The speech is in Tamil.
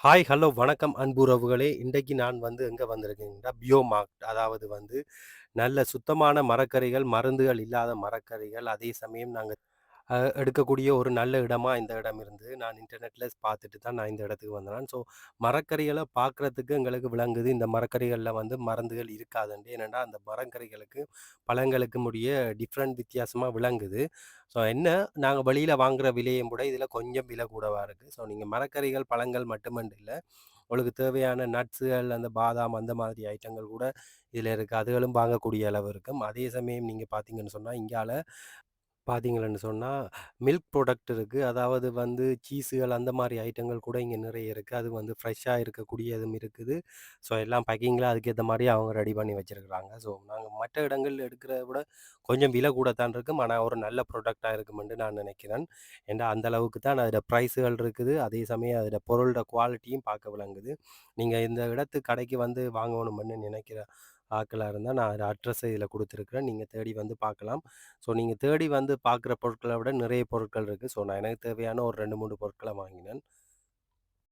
ஹாய், ஹலோ, வணக்கம் அன்புறவுகளே! இன்றைக்கு நான் வந்து எங்கே வந்திருக்கேங்கன்னா பியோமார்ட் அதாவது வந்து நல்ல சுத்தமான மரக்கறிகள், மருந்துகள் இல்லாத மரக்கறிகள், அதே சமயம் நாங்கள் எடுக்கக்கூடிய ஒரு நல்ல இடமா இந்த இடம் இருந்தது. நான் இன்டர்நெட்ல பார்த்துட்டு தான் நான் இந்த இடத்துக்கு வந்தேன். ஸோ மரக்கறிகளை பார்க்குறதுக்கு எங்களுக்கு விளங்குது, இந்த மரக்கறிகளில் வந்து மருந்துகள் இருக்காதுண்டு என்னென்னா அந்த மரக்கறிகளுக்கு, பழங்களுக்கும் உடைய டிஃப்ரெண்ட் வித்தியாசமாக விளங்குது. ஸோ என்ன நாங்கள் வெளியில் வாங்குற விலையும் கூட இதில் கொஞ்சம் விலை கூடவா இருக்குது ஸோ நீங்கள் மரக்கறிகள், பழங்கள் மட்டுமன்று இல்லை உங்களுக்கு தேவையான நட்ஸுகள், அந்த பாதாம் அந்த மாதிரி ஐட்டங்கள் கூட இதில் இருக்குது அதுகளும் வாங்கக்கூடிய அளவு இருக்கும். அதே சமயம் நீங்கள் பார்த்தீங்கன்னு சொன்னால் இங்கால பார்த்தீங்கன்னு சொன்னா, மில்க் ப்ராடக்ட் இருக்கு. அதாவது வந்து சீஸுகள் அந்த மாரி ஐட்டங்கள் கூட இங்க நிறைய இருக்கு. அது வந்து ஃப்ரெஷ்ஷா இருக்கக்கூடியதும் இருக்குது. ஸோ எல்லாம் பேக்கிங்ல அதுக்கேத்த மாரி அவங்க ரெடி பண்ணி வச்சிருக்கிறாங்க. ஸோ நாங்க மற்ற இடங்கள்ல எடுக்கிறத விட கொஞ்சம் விலை கூட தான் இருக்கும். ஆனா ஒரு நல்ல ப்ராடக்ட்டா இருக்குமென்று நான் நினைக்கிறேன். ஏன்டா அந்த அளவுக்கு தான் அதோட பிரைஸுகள் இருக்குது. அதே சமயம் அதோட பொருளோட குவாலிட்டியும் பார்க்க விளங்குது. நீங்க இந்த இடத்து கடைக்கு வந்து வாங்கணும்னு நினைக்கிற ஆட்களா இருந்தால் நான் அட்ரஸை இதில் கொடுத்துருக்குறேன் நீங்கள் தேடி வந்து பார்க்கலாம். ஸோ நீங்கள் தேடி வந்து பார்க்குற பொருட்களை விட நிறைய பொருட்கள் இருக்குது ஸோ நான் எனக்கு தேவையான ஒரு ரெண்டு மூணு பொருட்களை வாங்கினேன்.